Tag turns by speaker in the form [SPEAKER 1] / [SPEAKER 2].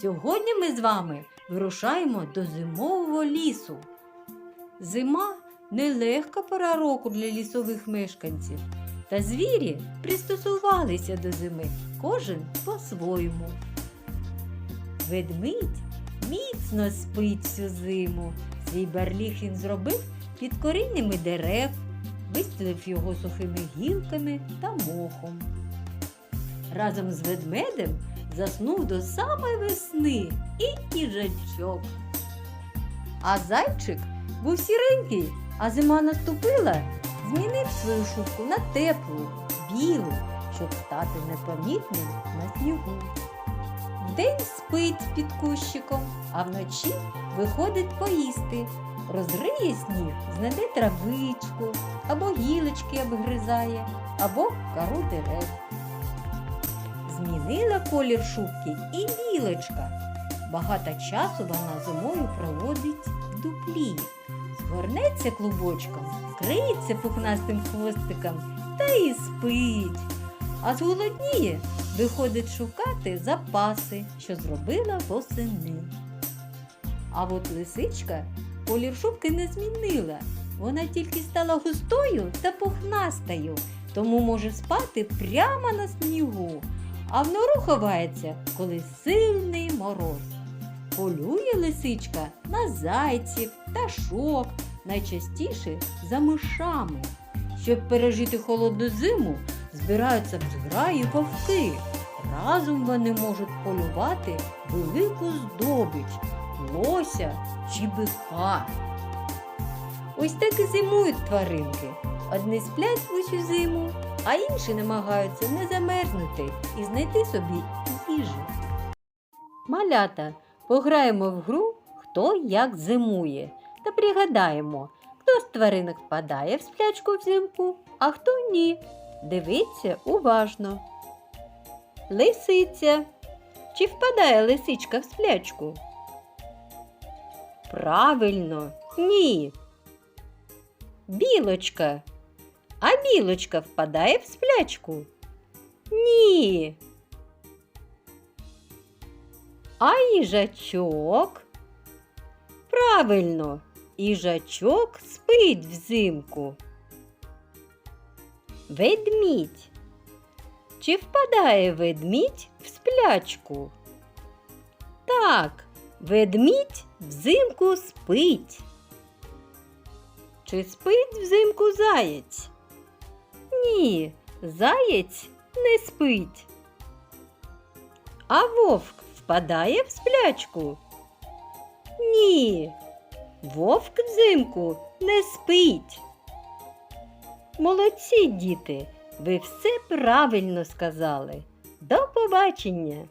[SPEAKER 1] Сьогодні ми з вами вирушаємо до зимового лісу. Зима нелегка пора року для лісових мешканців. Та звірі пристосувалися до зими, кожен по-своєму. Ведмідь міцно спить всю зиму. Свій барліг він зробив під коріннями дерев, вистелив його сухими гілками та мохом. Разом з ведмедем заснув до самої весни і їжачок. А зайчик був сіренький, а зима наступила, змінив свою шубку на теплу, білу, щоб стати непомітним на снігу. Вдень спить під кущиком, а вночі виходить поїсти. Розриє сніг, знайде травичку, або гілочки обгризає, або кору дерев. Змінила колір шубки і білочка. Багато часу вона зимою проводить в дуплі. Згорнеться клубочком, вкриється пухнастим хвостиком та і спить. А зголодніє, виходить шукати запаси, що зробила восени. А от лисичка колір шубки не змінила. Вона тільки стала густою та пухнастою, тому може спати прямо на снігу, а в нору ховається, коли сильний мороз. Полює лисичка на зайців, пташок, найчастіше за мишами. Щоб пережити холодну зиму, збираються в зграї вовки. Разом вони можуть полювати велику здобич, лося чи бика. Ось так і зимують тваринки. Одні сплять усю зиму, а інші намагаються не замерзнути і знайти собі їжу. Малята, пограємо в гру Хто як зимує та пригадаємо, хто з тваринок впадає в сплячку взимку, а хто ні. Дивіться уважно. Лисиця. Чи впадає лисичка в сплячку? Правильно, ні. Білочка. А білочка впадає в сплячку? Ні. А їжачок? Правильно, їжачок спить взимку. Ведмідь. Чи впадає ведмідь в сплячку? Так, ведмідь взимку спить. Чи спить взимку заєць? Ні, заєць не спить. А вовк впадає в сплячку? Ні, вовк взимку не спить. Молодці, діти, ви все правильно сказали. До побачення!